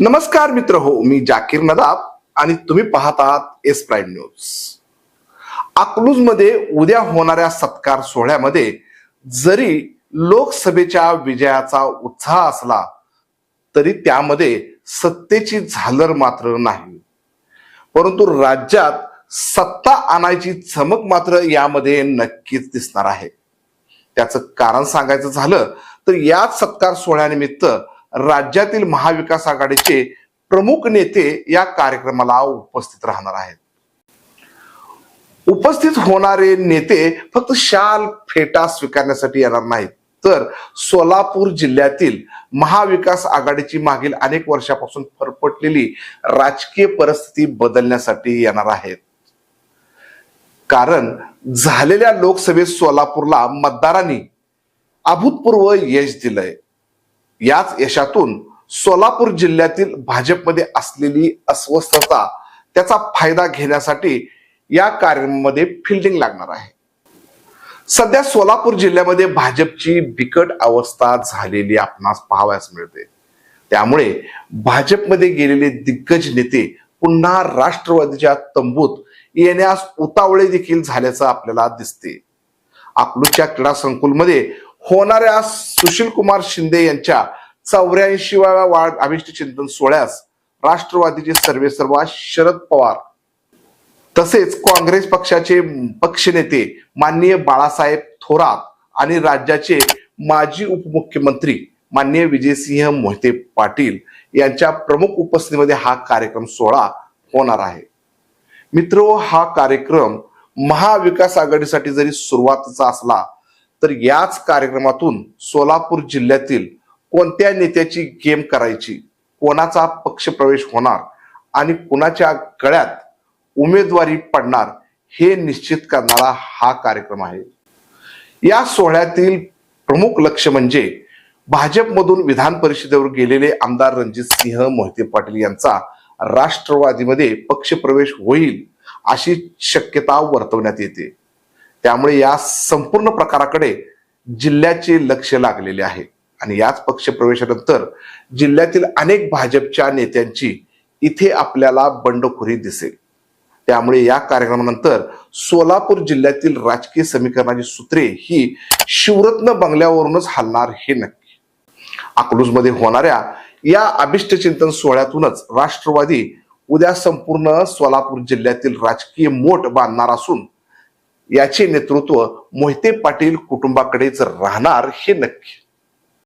नमस्कार मित्र हो मी जाकीर नदाब आणि तुम्ही पाहत आहात एस प्राईम न्यूज. अकलूजमध्ये उद्या होणाऱ्या सत्कार सोहळ्यामध्ये जरी लोकसभेच्या विजयाचा उत्साह असला तरी त्यामध्ये सत्तेची झालर मात्र नाही. परंतु राज्यात सत्ता आणायची चमक मात्र यामध्ये नक्कीच दिसणार आहे. त्याचं कारण सांगायचं झालं तर याच सत्कार सोहळ्यानिमित्त राज्यातील महाविकास आघाडीचे प्रमुख नेते या कार्यक्रमाला उपस्थित राहणार आहेत. उपस्थित होणारे नेते फक्त शाल फेटा स्वीकारण्यासाठी येणार नाहीत. तर सोलापूर जिल्ह्यातील महाविकास आघाडीची मागील अनेक वर्षापासून फरफटलेली राजकीय परिस्थिती बदलण्यासाठी येणार आहेत. कारण झालेल्या लोकसभेत सोलापूरला मतदारांनी अभूतपूर्व यश दिलंय. याच यशातून सोलापूर जिल्ह्यातील भाजपमध्ये असलेली अस्वस्थता त्याचा फायदा घेण्यासाठी या कार्यामध्ये फिल्डिंग लागणार आहे. सध्या सोलापूर जिल्ह्यामध्ये भाजपची बिकट अवस्था झालेली आपणास पाहावयास मिळते. त्यामुळे भाजपमध्ये गेलेले दिग्गज नेते पुन्हा राष्ट्रवादीच्या तंबूत येण्यास उतावळे देखील झाल्याचं आपल्याला दिसते. अकलूजच्या क्रीडा संकुलमध्ये होणाऱ्या सुशील कुमार शिंदे यांच्या चौऱ्याऐंशीव्या वाढ अभिष्ट चिंतन सोहळ्यास राष्ट्रवादीचे सर्वेसर्वा शरद पवार. तसेच काँग्रेस पक्षाचे पक्षनेते माननीय बाळासाहेब थोरात आणि राज्याचे माजी उपमुख्यमंत्री माननीय विजयसिंह मोहिते पाटील यांच्या प्रमुख उपस्थितीमध्ये हा कार्यक्रम सोहळा होणार आहे. मित्र हा कार्यक्रम महाविकास आघाडीसाठी जरी सुरुवातीचा असला तर याच कार्यक्रमातून सोलापूर जिल्ह्यातील कोणत्या नेत्याची गेम करायची कोणाचा पक्ष प्रवेश होणार आणि कुणाच्या गळ्यात उमेदवारी पडणार हे निश्चित करणारा हा कार्यक्रम आहे. या सोहळ्यातील प्रमुख लक्ष म्हणजे भाजपमधून विधान परिषदेवर गेलेले आमदार रणजित सिंह मोहिते पाटील यांचा राष्ट्रवादीमध्ये पक्षप्रवेश होईल अशी शक्यता वर्तवण्यात येते. त्यामुळे या संपूर्ण प्रकाराकडे जिल्ह्याचे लक्ष लागलेले आहे. आणि याच पक्षप्रवेशानंतर जिल्ह्यातील अनेक भाजपच्या नेत्यांची इथे आपल्याला बंडखोरी दिसेल. त्यामुळे या कार्यक्रमानंतर सोलापूर जिल्ह्यातील राजकीय समीकरणाची सूत्रे ही शिवरत्न बंगल्यावरूनच हलणार हे नक्की. अकलूजमध्ये होणाऱ्या या अभिष्ट चिंतन सोहळ्यातूनच राष्ट्रवादी उद्या संपूर्ण सोलापूर जिल्ह्यातील राजकीय मोठ बांधणार असून याचे नेतृत्व मोहिते पाटील कुटुंबाकडेच राहणार हे नक्की.